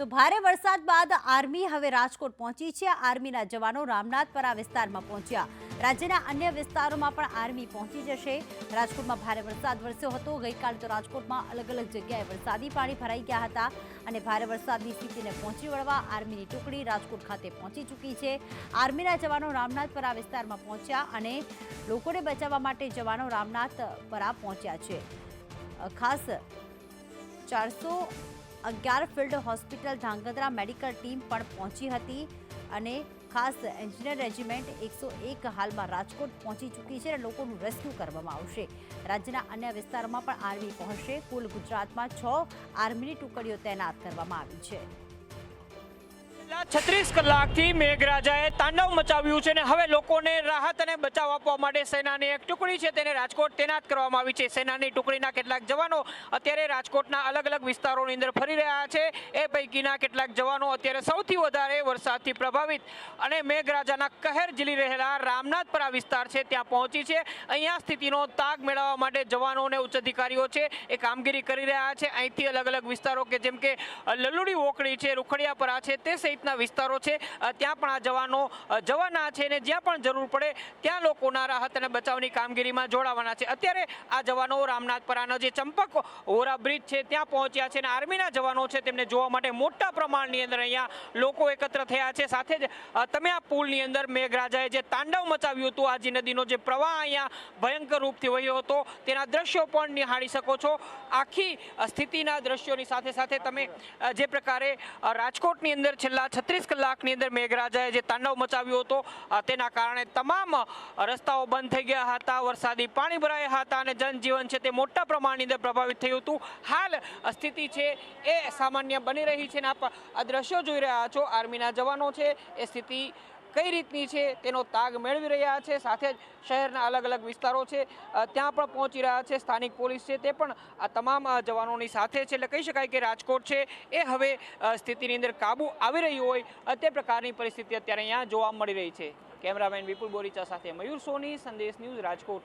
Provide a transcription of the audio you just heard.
તો ભારે વરસાદ બાદ આર્મી હવે રાજકોટ પહોંચી છે. આર્મીના જવાનો રામનાથપરા વિસ્તારમાં પહોંચ્યા. રાજ્યના અન્ય વિસ્તારોમાં પણ આર્મી પહોંચી જશે. રાજકોટમાં ભારે વરસાદ વરસ્યો હતો. ગઈકાલે તો રાજકોટમાં અલગ અલગ જગ્યાએ વરસાદી પાણી ભરાઈ ગયા હતા અને ભારે વરસાદની સ્થિતિને પહોંચી વળવા આર્મીની ટુકડી રાજકોટ ખાતે પહોંચી ચૂકી છે. આર્મીના જવાનો રામનાથપરા વિસ્તારમાં પહોંચ્યા અને લોકોને બચાવવા માટે જવાનો રામનાથપરા પહોંચ્યા છે. ખાસ ચારસો અગિયાર field hospital Dhangadhra medical team પણ પહોંચી હતી અને ખાસ એન્જિનિયર રેજિમેન્ટ એકસો એક હાલમાં રાજકોટ પહોંચી ચૂકી છે અને લોકોનું રેસ્ક્યુ કરવામાં આવશે. રાજ્યના અન્ય વિસ્તારોમાં પણ આર્મી પહોંચશે. કુલ ગુજરાતમાં છ આર્મીની ટુકડીઓ તૈનાત કરવામાં આવી છે. છત્રીસ કલાકથી મેઘરાજાએ તાંડવ મચાવ્યું છે અને હવે લોકોને રાહત અને બચાવ આપવા માટે સેનાની એક ટુકડી છે, તેને રાજકોટ તૈનાત કરવામાં આવી છે. સેનાની ટુકડીના કેટલાક જવાનો અત્યારે રાજકોટના અલગ અલગ વિસ્તારોની અંદર ફરી રહ્યા છે. એ પૈકીના કેટલાક જવાનો અત્યારે સૌથી વધારે વરસાદથી પ્રભાવિત અને મેઘરાજાના કહેર ઝીલી રહેલા રામનાથપરા વિસ્તાર છે, ત્યાં પહોંચી છે. અહીંયા સ્થિતિનો તાગ મેળવવા માટે જવાનો અને ઉચ્ચ અધિકારીઓ છે, એ કામગીરી કરી રહ્યા છે. અહીંથી અલગ અલગ વિસ્તારો કે જેમ કે લલુડી વોકડી છે, રૂખડિયાપરા છે, તે સહિતના વિસ્તારો છે. ત્યાં પણ આ જવાનો જવાના છે અને જ્યાં પણ જરૂર પડે ત્યાં લોકોના રાહત અને બચાવની કામગીરીમાં જોડાવાના છે. અત્યારે આ જવાનો રામનાથપરાનો જે ચંપક ઓરા બ્રિજ છે ત્યાં પહોંચ્યા છે અને આર્મીના જવાનો છે તેમને જોવા માટે મોટા પ્રમાણની અંદર અહીંયા લોકો એકત્ર થયા છે. સાથે જ તમે આ પુલની અંદર મેઘરાજાએ જે તાંડવ મચાવ્યું હતું આજી નદીનો જે પ્રવાહ અહીંયા ભયંકર રૂપથી વહ્યો હતો, તેના દ્રશ્યો પણ નિહાળી શકો છો. આખી સ્થિતિના દ્રશ્યોની સાથે સાથે તમે જે પ્રકારે રાજકોટની અંદર છેલ્લા છત્રીસ કલાકની અંદર મેઘરાજાએ જે તાંડવ મચાવ્યો હતો તેના કારણે તમામ રસ્તાઓ બંધ થઈ ગયા હતા, વરસાદી પાણી ભરાયા હતા અને જનજીવન છે તે મોટા પ્રમાણની અંદર પ્રભાવિત થયું હતું. હાલ સ્થિતિ છે એ સામાન્ય બની રહી છે અને આપ આ દ્રશ્યો જોઈ રહ્યા છો. આર્મીના જવાનો છે, એ સ્થિતિ કઈ રીતની છે તેનો તાગ મેળવી રહ્યા છે? સાથે જ શહેરના અલગ અલગ વિસ્તારો છે. ત્યાં પણ પહોંચી રહ્યા છે સ્થાનિક પોલીસ છે. તે પણ આ તમામ જવાનોની સાથે છે. એટલે કહી શકાય કે રાજકોટ છે. એ હવે સ્થિતિની અંદર કાબુ આવી રહ્યું હોય તે પ્રકારની પરિસ્થિતિ અત્યારે અહીંયા જોવા મળી રહી છે. કેમેરામેન વિપુલ બોરીચા સાથે મયુર સોની, સંદેશ ન્યૂઝ રાજકોટ.